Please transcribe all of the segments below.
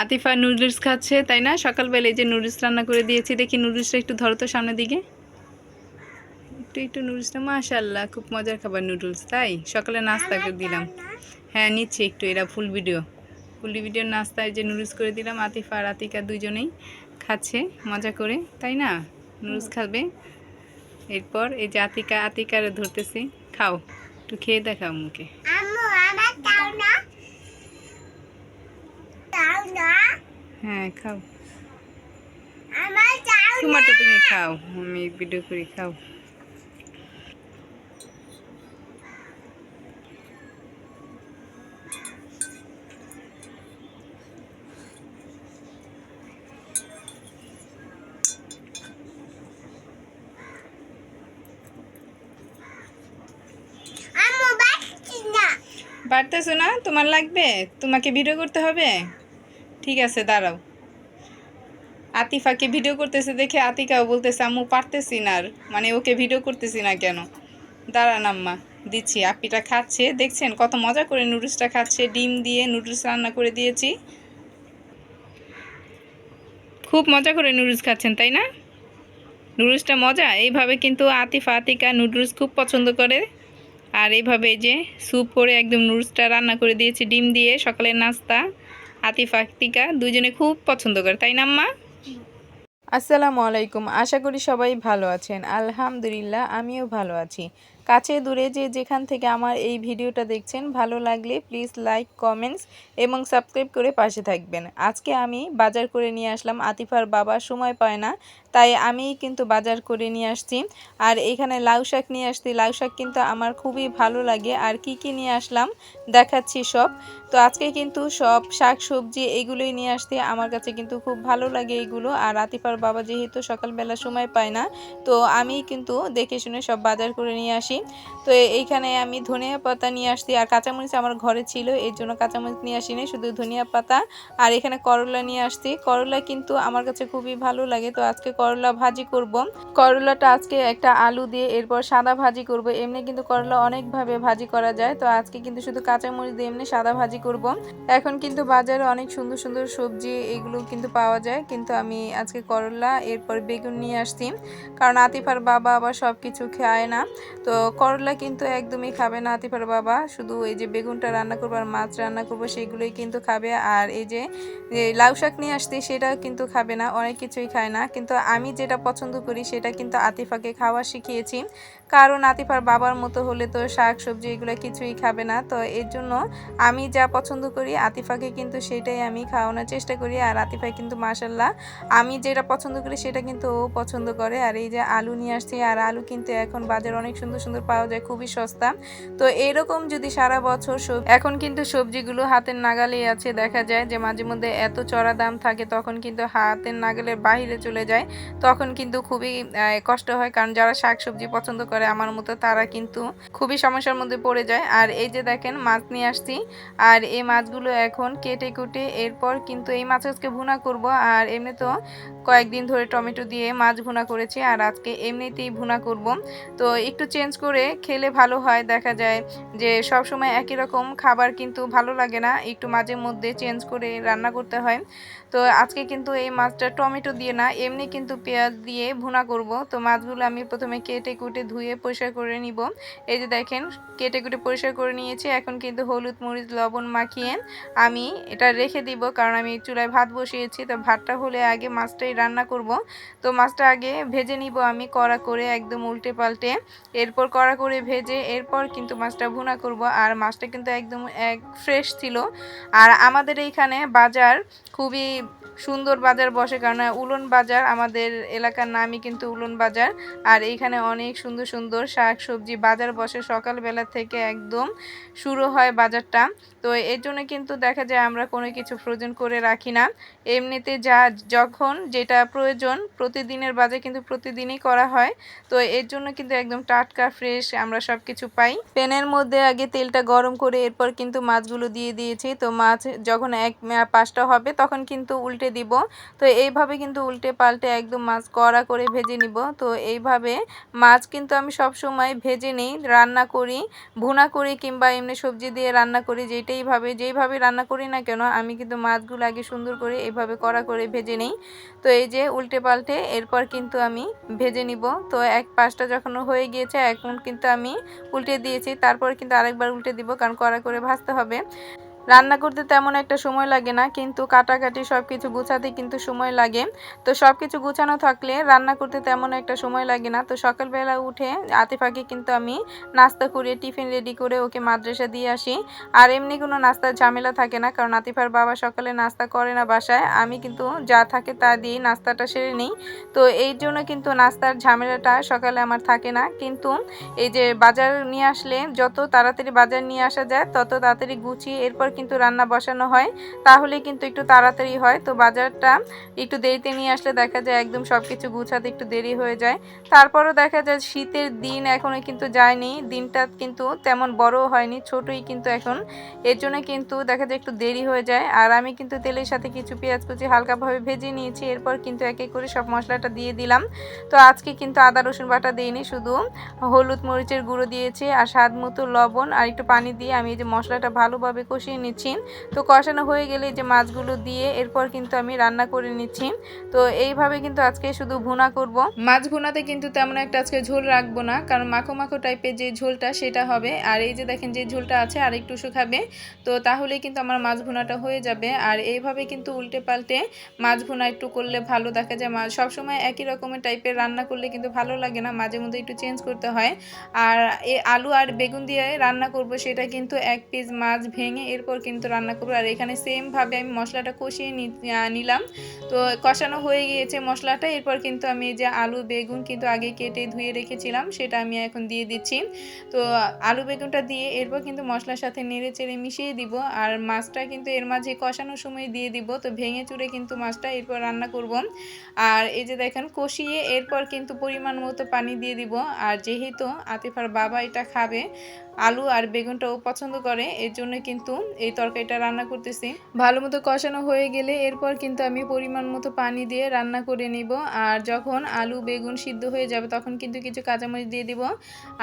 Atifa noodles খাচ্ছে তাই না? সকালবেলা এই যে নুডলস রান্না করে দিয়েছি দেখি নুডলসটা একটু ধরো তো সামনের দিকে। একটু একটু নুডলসটা মাশাল্লাহ খুব মজার খাবার নুডলস তাই? সকালে নাস্তা করে দিলাম। হ্যাঁ নিচ্ছি একটু এরা ফুল ভিডিও। ফুল ভিডিওর নাস্তায় যে নুডলস করে দিলাম আতিফা আর আতিকা দুজনেই খাচ্ছে মজা করে তাই না? নুডলস খাবে। এরপর এই যে আতিকা আতিকার ধরতেছি খাও একটু খেয়ে দেখাও মুখে। হ্যাঁ খাও। তোমারটা তুমি খাও আমি ভিডিও করি খাও। বাড়তেছো না। তোমার লাগবে? তোমাকে ভিডিও করতে হবে? ঠিক আছে, দাঁড়াও। আতিফাকে ভিডিও করতেছে দেখে আতিকাও বলতেছে, আম্মু, পারতেছি না আর। মানে ওকে ভিডিও করতেছি না কেন? দাঁড়ান আম্মা, দিচ্ছি। আপিটা খাচ্ছে। দেখছেন কত মজা করে নুডলসটা খাচ্ছে। ডিম দিয়ে নুডলস রান্না করে দিয়েছি। খুব মজা করে নুডলস খাচ্ছেন, তাই না? নুডলসটা মজা? এইভাবে কিন্তু আতিফা, আতিকা নুডলস খুব পছন্দ করে। আর এইভাবে যে, স্যুপ করে একদম নুডলসটা রান্না করে দিয়েছি। ডিম দিয়ে সকালের নাস্তা। আতিফা আক্তিকা দুজনে খুব পছন্দ করে তাই না আম্মা? আসসালামু আলাইকুম আশা করি সবাই ভালো আছেন। আলহামদুলিল্লাহ আমিও ভালো আছি। কাছে দূরে যে যেখান থেকে আমার এই ভিডিওটা দেখছেন, ভালো লাগলে প্লিজ লাইক কমেন্টস এবং সাবস্ক্রাইব করে পাশে থাকবেন। আজকে আমি বাজার করে নিয়ে আসলাম, আতিফার বাবা সময় পায় না, তাই আমি কিন্তু বাজার করে নিয়ে আসছি। আর এখানে লাউ শাক নিয়ে আসছি, লাউ শাক কিন্তু আমার খুবই ভালো লাগে। আর কি কি নিয়ে আসলাম দেখাচ্ছি সব। তো আজকে কিন্তু সব শাক, সবজি এগুলোই নিয়ে আসতে আমার কাছে কিন্তু খুব ভালো লাগে এগুলো। আর আতিফার বাবা যেহেতু সকালবেলা সময় পায় না, তো আমি কিন্তু দেখে শুনে সব বাজার করে নিয়ে আসি। তো এইখানে আমি ধনিয়া পাতা নিয়ে আসছি। আর কাঁচামরিচ আমার ঘরে ছিল, এর জন্য কাঁচামরিচ নিয়ে আসিনি, শুধু ধনিয়া পাতা। আর এখানে করলা নিয়ে আসছি। করলা কিন্তু আমার কাছে খুবই ভালো লাগে। তো আজকে করলা ভাজি করব। করলাটা আজকে একটা আলু দিয়ে, এরপর সাদা ভাজি করব। এমনি কিন্তু করলা অনেকভাবে ভাজি করা যায়। তো আজকে কিন্তু শুধু কাঁচামরিচ দিয়ে এমনি সাদা ভাজি করব। এখন কিন্তু বাজারে অনেক সুন্দর সুন্দর সবজি এগুলো কিন্তু পাওয়া যায়। কিন্তু আমি আজকে করলা, এরপর বেগুন নিয়ে আসছি। কারণ আতিফার বাবা আবার সব কিছু খায় না। তো করলা কিন্তু একদমই খাবে না আতিফার বাবা। শুধু এই যে বেগুনটা রান্না করব আর মাছ রান্না করব সেগুলোই কিন্তু খাবে। আর এই যে লাউ শাক নিয়ে আসতে সেটাও কিন্তু খাবে না, অনেক কিছুই খায় না। কিন্তু আমি যেটা পছন্দ করি সেটা কিন্তু আতিফাকে খাওয়া শিখিয়েছি। কারণ আতিফার বাবার মতো হলে তো শাক সবজি এগুলো কিছুই খাবে না। তো এর জন্য আমি যা পছন্দ করি, আতিফাকে কিন্তু সেটাই আমি খাওয়ানোর চেষ্টা করি। আর আতিফা কিন্তু মাসাল্লাহ আমি যেটা পছন্দ করি সেটা কিন্তু ও পছন্দ করে। আর এই যে আলু নিয়ে আসছি, আর আলু কিন্তু এখন বাজার অনেক সুন্দর সুন্দর পাওয়া যায়, খুবই সস্তা। তো এরকম যদি সারা বছর সব- এখন কিন্তু সবজিগুলো হাতের নাগালেই আছে। দেখা যায় যে মাঝে মধ্যে এত চড়া দাম থাকে, তখন কিন্তু হাতের নাগালের বাইরে চলে যায়। তখন কিন্তু খুবই কষ্ট হয়। কারণ যারা শাক সবজি পছন্দ করে আমার মতো, তারা কিন্তু খুবই সমস্যার মধ্যে পড়ে যায়। আর এই যে দেখেন, মাছ নিয়ে আসছি। আর এই মাছগুলো এখন কেটে কুটে এরপর কিন্তু এই মাছ আজকে ভুনা করব। আর এমনি তো কয়েকদিন ধরে টমেটো দিয়ে মাছ ভুনা করেছি আর আজকে এমনিতেই ভুনা করব। তো একটু চেঞ্জ করে খেলে ভালো হয়, দেখা যায় যে সব সময় একই রকম খাবার কিন্তু ভালো লাগে না। একটু মাঝে মধ্যে চেঞ্জ করে রান্না করতে হয়। তো আজকে কিন্তু এই মাছটা টমেটো দিয়ে না, এমনি কিন্তু পেঁয়াজ দিয়ে ভুনা করব। তো মাছগুলো আমি প্রথমে কেটে কুটে ধুয়ে পরিষ্কার করে নিব। এই যে দেখেন, কেটে কুটে পরিষ্কার করে নিয়েছি। এখন কিন্তু হলুদ, মরিচ, লবণ মাখিয়ে আমি এটা রেখে দিব, কারণ আমি চুলায় ভাত বসিয়েছি। তো ভাতটা হলে আগে মাছটাই রান্না করব। তো মাছটা আগে ভেজে নিব আমি কড়া করে একদম উল্টে পাল্টে। এরপর কড়া করে ভেজে এরপর কিন্তু মাছটা ভুনা করব। আর মাছটা কিন্তু একদম এক ফ্রেশ ছিল। আর আমাদের এইখানে বাজার খুবই সুন্দর বাজার বসে কারণ উলন বাজার আমাদের এলাকার নামই কিন্তু উলন বাজার। আর এইখানে অনেক সুন্দর সুন্দর শাক সবজি বাজার বসে সকালবেলা থেকে একদম শুরু হয় বাজারটা। তো এর জন্য কিন্তু দেখা যায় আমরা কোনো কিছু ফ্রোজেন করে রাখি না। এমনিতে যা যখন যেটা প্রয়োজন প্রতিদিনের বাজার কিন্তু প্রতিদিনই করা হয়। তো এর জন্য কিন্তু একদম টাটকা, ফ্রেশ আমরা সব কিছু পাই। প্যানের মধ্যে আগে তেলটা গরম করে এরপর কিন্তু মাছগুলো দিয়ে দিয়েছি। তো মাছ যখন এক, পাঁচটা হবে তখন কিন্তু উল্টে উল্টে দিব। তো এইভাবে কিন্তু উল্টে পাল্টে একদম মাছ কড়া করে ভেজে নিব। তো এইভাবে মাছ কিন্তু আমি সব সময় ভেজে নিই, রান্না করি, ভুনা করি কিংবা এমনি সবজি দিয়ে রান্না করি যেটাইভাবে যেইভাবে রান্না করি না কেন, আমি কিন্তু মাছগুলো আগে সুন্দর করে এইভাবে কড়া করে ভেজে নিই। তো এই যে উল্টে পাল্টে এরপর কিন্তু আমি ভেজে নিব। তো এক পাশটা যখন হয়ে গিয়েছে, এখন কিন্তু আমি উল্টে দিয়েছি, তারপর কিন্তু আরেকবার উল্টে দিব, কারণ কড়া করে ভাজতে হবে। রান্না করতে তেমন একটা সময় লাগে না, কিন্তু কাটাকাটি সব কিছু গুছাতে কিন্তু সময় লাগে। তো সব কিছু গুছানো থাকলে রান্না করতে তেমন একটা সময় লাগে না। তো সকালবেলা উঠে আতিফাকে কিন্তু আমি নাস্তা করে টিফিন রেডি করে ওকে মাদ্রাসা দিয়ে আসি। আর এমনি কোনো নাস্তার ঝামেলা থাকে না, কারণ আতিফার বাবা সকালে নাস্তা করে না বাসায়। আমি কিন্তু যা থাকে তা দিয়ে নাস্তাটা সেরে নিই। তো এই জন্য কিন্তু নাস্তার ঝামেলাটা সকালে আমার থাকে না। কিন্তু এই যে বাজার নিয়ে আসলে যত তাড়াতাড়ি বাজার নিয়ে আসা যায়, তত তাড়াতাড়ি গুছিয়ে এরপর কিন্তু রান্না বসানো হয়, তাহলে কিন্তু একটু তাড়াতাড়ি হয়। তো বাজারটা একটু দেরিতে নিয়ে আসলে দেখা যায় একদম সব কিছু গুছাতে একটু দেরি হয়ে যায়। তারপরও দেখা যায় শীতের দিন এখনও কিন্তু যায়নি। দিনটা কিন্তু তেমন বড়ও হয়নি, ছোটই কিন্তু এখন। এর জন্য কিন্তু দেখা যায় একটু দেরি হয়ে যায়। আর আমি কিন্তু তেলের সাথে কিছু পেঁয়াজ কুচি হালকাভাবে ভেজে নিয়েছি, এরপর কিন্তু এক এক করে সব মশলাটা দিয়ে দিলাম। তো আজকে কিন্তু আদা, রসুন বাটা দিইনি, শুধু হলুদ মরিচের গুঁড়ো দিয়েছি আর স্বাদ মতো লবণ আর একটু পানি দিয়ে আমি এই যে মশলাটা ভালোভাবে কষিয়ে নিচ্ছি। তো কষানো হয়ে গেলে যে মাছগুলো দিয়ে এরপর কিন্তু আমি রান্না করে নিচ্ছি। তো এইভাবে কিন্তু আজকে শুধু ভুনা করব। মাছ ভুনাতে কিন্তু তেমন একটা আজকে ঝোল রাখব না, কারণ মাখো মাখো টাইপের যে ঝোলটা সেটা হবে। আর এই যে দেখেন যে ঝোলটা আছে আর একটু শুকাবে। তো তাহলে কিন্তু আমার মাছ ভুনাটা হয়ে যাবে। আর এইভাবে কিন্তু উল্টে পাল্টে মাছ ভুনা একটু করলে ভালো দেখা যায়। মাছ সবসময় একই রকমের টাইপের রান্না করলে কিন্তু ভালো লাগে না। মাঝে মধ্যে একটু চেঞ্জ করতে হয়। আর এ আলু আর বেগুন দিয়ে রান্না করব, সেটা কিন্তু এক পিস মাছ ভেঙে এরপর কিন্তু রান্না করব। আর এখানে সেমভাবে আমি মশলাটা কষিয়ে নিলাম। তো কষানো হয়ে গিয়েছে মশলাটা। এরপর কিন্তু আমি যে আলু, বেগুন কিন্তু আগে কেটে ধুয়ে রেখেছিলাম। সেটা আমি এখন দিয়ে দিচ্ছি। তো আলু, বেগুনটা দিয়ে এরপর কিন্তু মশলার সাথে নেড়ে চেড়ে মিশিয়ে দিব। আর মাছটা কিন্তু এর মাঝে কষানোর সময় দিয়ে দিব। তো ভেঙে চুড়ে কিন্তু মাছটা এরপর রান্না করব। আর এই যে দেখেন, কষিয়ে এরপর কিন্তু পরিমাণ মতো পানি দিয়ে দিব। আর যেহেতু আতিফার বাবা এটা খাবে, আলু আর বেগুনটাও পছন্দ করে, এর জন্য কিন্তু এই তরকারিটা রান্না করতেছি। ভালো মতো কষানো হয়ে গেলে এরপর কিন্তু আমি পরিমাণ মতো পানি দিয়ে রান্না করে নিব। আর যখন আলু, বেগুন সিদ্ধ হয়ে যাবে তখন কিন্তু কিছু কাঁচামরিচ দিয়ে দিব।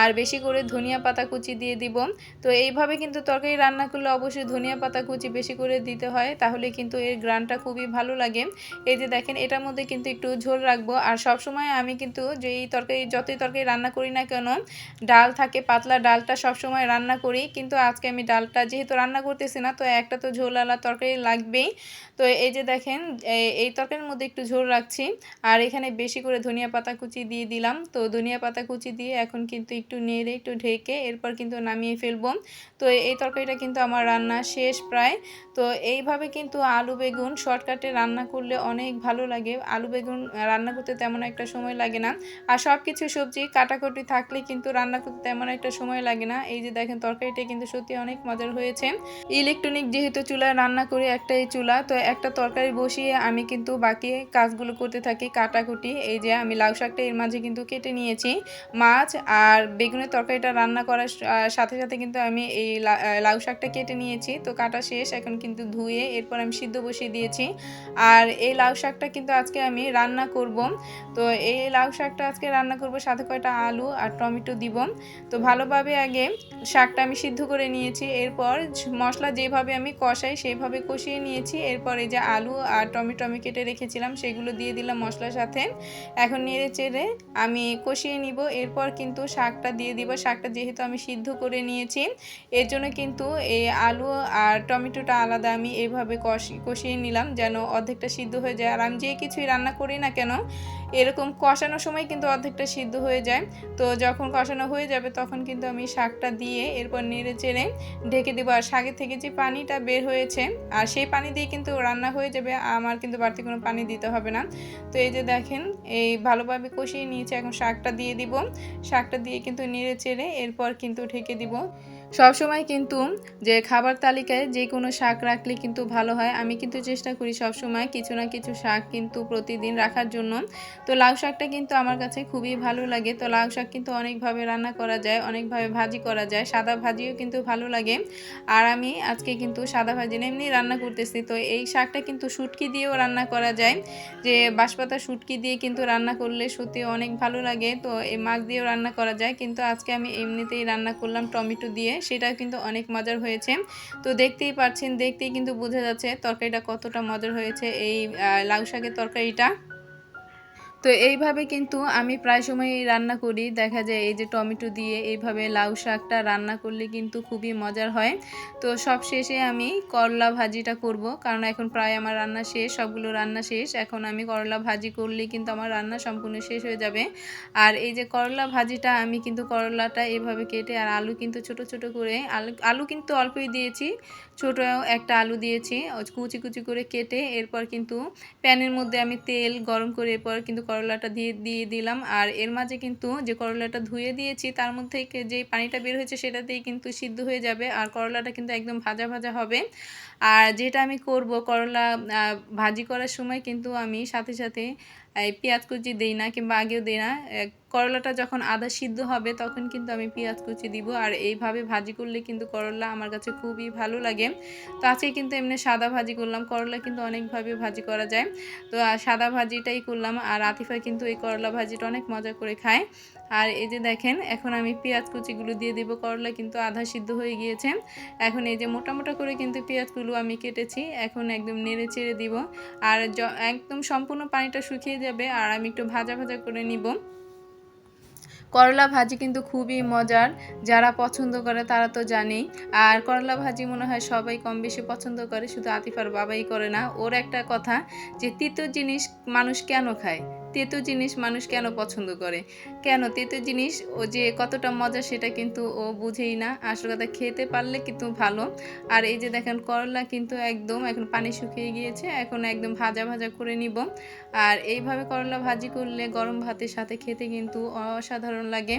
আর বেশি করে ধনিয়া পাতা কুচি দিয়ে দিব। তো এইভাবে কিন্তু তরকারি রান্না করলে অবশ্যই ধনিয়া পাতা কুচি বেশি করে দিতে হয়। তাহলে কিন্তু এর গ্রানটা খুবই ভালো লাগে। এই যে দেখেন, এটার মধ্যে কিন্তু একটু ঝোল রাখব। আর সব সময় আমি কিন্তু যে এই তরকারি, যতই তরকারি রান্না করি না কেন, ডাল থাকে, পাতলা ডালটা সব সময় রান্না করি। কিন্তু আজকে আমি ডালটা যেহেতু রান্না করতেছি না, তো একটা তো ঝোলালা তরকারি লাগবেই। তো এই যে দেখেন এই তরকারির মধ্যে একটু ঝোল রাখছি, আর এখানে বেশি করে ধনিয়া পাতা কুচি দিয়ে দিলাম। তো ধনিয়া পাতা কুচি দিয়ে এখন কিন্তু একটু নেড়ে, একটু ঢেকে এরপর কিন্তু নামিয়ে ফেলব। তো এই তরকারিটা কিন্তু আমার রান্না শেষ প্রায়। তো এইভাবে কিন্তু আলু বেগুন শর্টকাটে রান্না করলে অনেক ভালো লাগে। আলু বেগুন রান্না করতে তেমন একটা সময় লাগে না। আর সব কিছু সবজি কাটাকুটি থাকলে কিন্তু রান্না করতে তেমন একটা সময় লাগে না। এই যে দেখেন, তরকারিটা কিন্তু সত্যি অনেক মজার হয়েছে। ইলেকট্রনিক যেহেতু চুলায় রান্না করি একটাই চুলা, তো একটা তরকারি বসিয়ে আমি কিন্তু বাকি কাজগুলো করতে থাকি কাটাকুটি। এই যে আমি লাউ শাকটা এর মাঝে কিন্তু কেটে নিয়েছি, মাছ আর বেগুনের তরকারিটা রান্না করার সাথে সাথে কিন্তু আমি এই লাউ শাকটা কেটে নিয়েছি। তো কাটা শেষ, এখন কিন্তু ধুয়ে এরপর আমি সিদ্ধ বসিয়ে দিয়েছি। আর এই লাউ শাকটা কিন্তু আজকে আমি রান্না করব। তো এই লাউ শাকটা আজকে রান্না করব সাথে কয়টা আলু আর টমেটো দিব। তো ভালোভাবে আগে শাকটা আমি সিদ্ধ করে নিয়েছি, এরপর ঝ- মশলা যেভাবে আমি কষাই সেইভাবে কষিয়ে নিয়েছি। এরপর যে আলু আর টমেটো আমি কেটে রেখেছিলাম, সেগুলো দিয়ে দিলাম মশলার সাথে। এখন নেড়ে চেড়ে আমি কষিয়ে নিব। এরপর কিন্তু শাকটা দিয়ে দিব। শাকটা যেহেতু আমি সিদ্ধ করে নিয়েছি, এর জন্য কিন্তু এই আলু আর টমেটোটা আলাদা আমি এইভাবে কষি, কষিয়ে নিলাম যেন অর্ধেকটা সিদ্ধ হয়ে যায়। আর আমি যে কিছুই রান্না করি না কেন এরকম কষানোর সময় কিন্তু অর্ধেকটা সিদ্ধ হয়ে যায়। তো যখন কষানো হয়ে যাবে তখন কিন্তু আমি শাকটা দিয়ে এরপর নেড়ে চেড়ে ঢেকে দেবো। আর শাকের থেকে যে পানিটা বের হয়েছে, আর সেই পানি দিয়ে কিন্তু রান্না হয়ে যাবে, আমার কিন্তু বাড়তি কোনো পানি দিতে হবে না। তো এই যে দেখেন, এই ভালোভাবে কষিয়ে নিয়েছে। এখন শাকটা দিয়ে দিব। শাকটা দিয়ে কিন্তু নেড়ে চেড়ে এরপর কিন্তু ঢেকে দিব। সবসময় কিন্তু যে খাবার তালিকায় যে কোনো শাক রাখলে কিন্তু ভালো হয়। আমি কিন্তু চেষ্টা করি সবসময় কিছু না কিছু শাক কিন্তু প্রতিদিন রাখার জন্য। তো লাউ শাকটা কিন্তু আমার কাছে খুবই ভালো লাগে। তো লাউ শাক কিন্তু অনেকভাবে রান্না করা যায়, অনেকভাবে ভাজি করা যায়। সাদা ভাজিও কিন্তু ভালো লাগে। আর আমি আজকে কিন্তু সাদা ভাজি এমনি রান্না করতেছি। তো এই শাকটা কিন্তু শুটকি দিয়েও রান্না করা যায়। যে বাঁশপাতা শুটকি দিয়ে কিন্তু রান্না করলে সত্যি অনেক ভালো লাগে। তো এই মাছ দিয়েও রান্না করা যায়। কিন্তু আজকে আমি এমনিতেই রান্না করলাম টমেটো দিয়ে। সেটা কিন্তু অনেক মজার হয়েছে। তো দেখতেই পাচ্ছেন, দেখতেই কিন্তু বোঝা যাচ্ছে তরকারিটা কতটা মজার হয়েছে। এই লাউ শাকের তরকারিটা। তো এইভাবে কিন্তু আমি প্রায় সময়ই রান্না করি। দেখা যায় এই যে টমেটো দিয়ে এইভাবে লাউ শাকটা রান্না করলে কিন্তু খুবই মজার হয়। তো সব শেষে আমি করলা ভাজিটা করব। কারণ এখন প্রায় আমার রান্না শেষ, সবগুলো রান্না শেষ। এখন আমি করলা ভাজি করলে কিন্তু আমার রান্না সম্পূর্ণ শেষ হয়ে যাবে। আর এই যে করলা ভাজিটা আমি কিন্তু করলাটা এভাবে কেটে আর আলু কিন্তু ছোট ছোট করে, আলু আলু কিন্তু অল্পই দিয়েছি। ছোট একটা আলু দিয়েছি কুচি কুচি করে কেটে এরপর কিন্তু প্যানের মধ্যে আমি তেল গরম করে এরপর কিন্তু করলাটা দিয়ে দিয়ে দিলাম। আর এর মাঝে কিন্তু যে করলাটা ধুয়ে দিয়েছি, তার মধ্যে যে পানিটা বের হয়েছে সেটাতেই কিন্তু সিদ্ধ হয়ে যাবে আর করলাটা কিন্তু একদম ভাজা ভাজা হবে। আর যেটা আমি করব করলা ভাজি করার সময় কিন্তু আমি সাথে সাথে পেঁয়াজ কুচি দিই না কিংবা আগেও দিই না করলাটা যখন আদা সিদ্ধ হবে, তখন কিন্তু আমি পেঁয়াজ কুচি দিব। আর এইভাবে ভাজি করলে কিন্তু করলা আমার কাছে খুবই ভালো লাগে। তো আজকে কিন্তু এমনি সাদা ভাজি করলাম। করলা কিন্তু অনেকভাবে ভাজি করা যায়। তো সাদা ভাজিটাই করলাম। আর আতিফা কিন্তু এই করলা ভাজিটা অনেক মজা করে খায়। আর এই যে দেখেন, এখন আমি পেঁয়াজ কুচিগুলো দিয়ে দিব। করলা কিন্তু আধা সিদ্ধ হয়ে গিয়েছে। এখন এই যে মোটা মোটা করে কিন্তু পেঁয়াজগুলো আমি কেটেছি। এখন একদম নেড়ে চেড়ে দিব। আর একদম সম্পূর্ণ পানিটা শুকিয়ে যাবে। আর আমি একটু ভাজা ভাজা করে নিব। করলা ভাজি কিন্তু খুবই মজার। যারা পছন্দ করে তারা তো জানেই। আর করলা ভাজি মনে হয় সবাই কম বেশি পছন্দ করে, শুধু আতিফার বাবাই করে না। ওর একটা কথা যে, তিতো জিনিস মানুষ কেন খায়? তেতো জিনিস মানুষ কেন পছন্দ করে? কেন তেতো জিনিস? ও যে কতটা মজা সেটা কিন্তু ও বুঝেই না। আসল কথা খেতে পারলে কিন্তু ভালো। আর এই যে দেখেন, করলা কিন্তু একদম এখন পানি শুকিয়ে গিয়েছে, এখন একদম ভাজা ভাজা করে নিব। আর এইভাবে করলা ভাজি করলে গরম ভাতের সাথে খেতে কিন্তু অসাধারণ লাগে।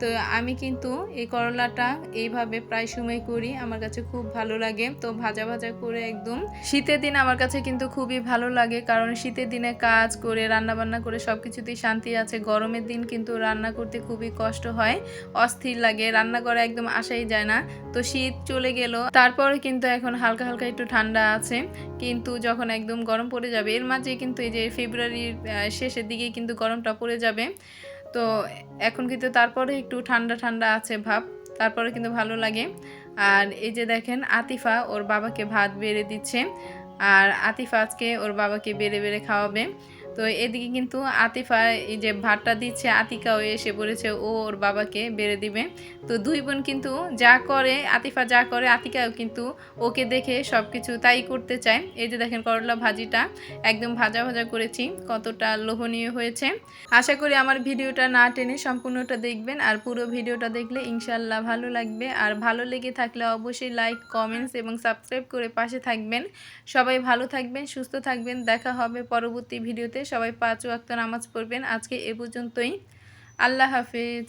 তো আমি কিন্তু এই করলাটা এইভাবে প্রায় সময় করি, আমার কাছে খুব ভালো লাগে। তো ভাজা ভাজা করে একদম শীতের দিন আমার কাছে কিন্তু খুবই ভালো লাগে, কারণ শীতের দিনে কাজ করে রান্না বান্না করে সব কিছুতেই শান্তি আছে। গরমের দিন কিন্তু রান্না করতে খুবই কষ্ট হয়, অস্থির লাগে, রান্না করা একদম আসাই যায় না। তো শীত চলে গেল, তারপরে কিন্তু এখন হালকা হালকা একটু ঠান্ডা আছে। কিন্তু যখন একদম গরম পড়ে যাবে, এর মাঝে কিন্তু এই যে ফেব্রুয়ারির শেষের দিকে কিন্তু গরমটা পড়ে যাবে। তো এখন কিন্তু তারপরে একটু ঠান্ডা ঠান্ডা আছে ভাব, তারপরে কিন্তু ভালো লাগে। আর এই যে দেখেন আতিফা, ওর বাবাকে ভাত বেড়ে দিচ্ছে। আর আতিফা আজকে ওর বাবাকে বেড়ে বেড়ে খাওয়াবে। তো এদিকে কিন্তু আতিফা এই যে ভাতটা দিচ্ছে, আতিকাও এসে পড়েছে ও ওর বাবাকে বেড়ে দিবে। তো দুই বোন কিন্তু যা করে, আতিফা যা করে, আতিকাও কিন্তু ওকে দেখে সব কিছু তাই করতে চায়। এই যে দেখেন করলা ভাজিটা, একদম ভাজা ভাজা করেছি, কতটা লোভনীয় হয়েছে। আশা করি আমার ভিডিওটা না টেনে সম্পূর্ণটা দেখবেন, আর পুরো ভিডিওটা দেখলে ইনশাল্লাহ ভালো লাগবে। আর ভালো লেগে থাকলে অবশ্যই লাইক, কমেন্টস এবং সাবস্ক্রাইব করে পাশে থাকবেন। সবাই ভালো থাকবেন, সুস্থ থাকবেন, দেখা হবে পরবর্তী ভিডিওতে। সবাই পাঁচ ওয়াক্ত নামাজ পড়বেন। আজকে এ পর্যন্তই। আল্লাহ হাফেজ।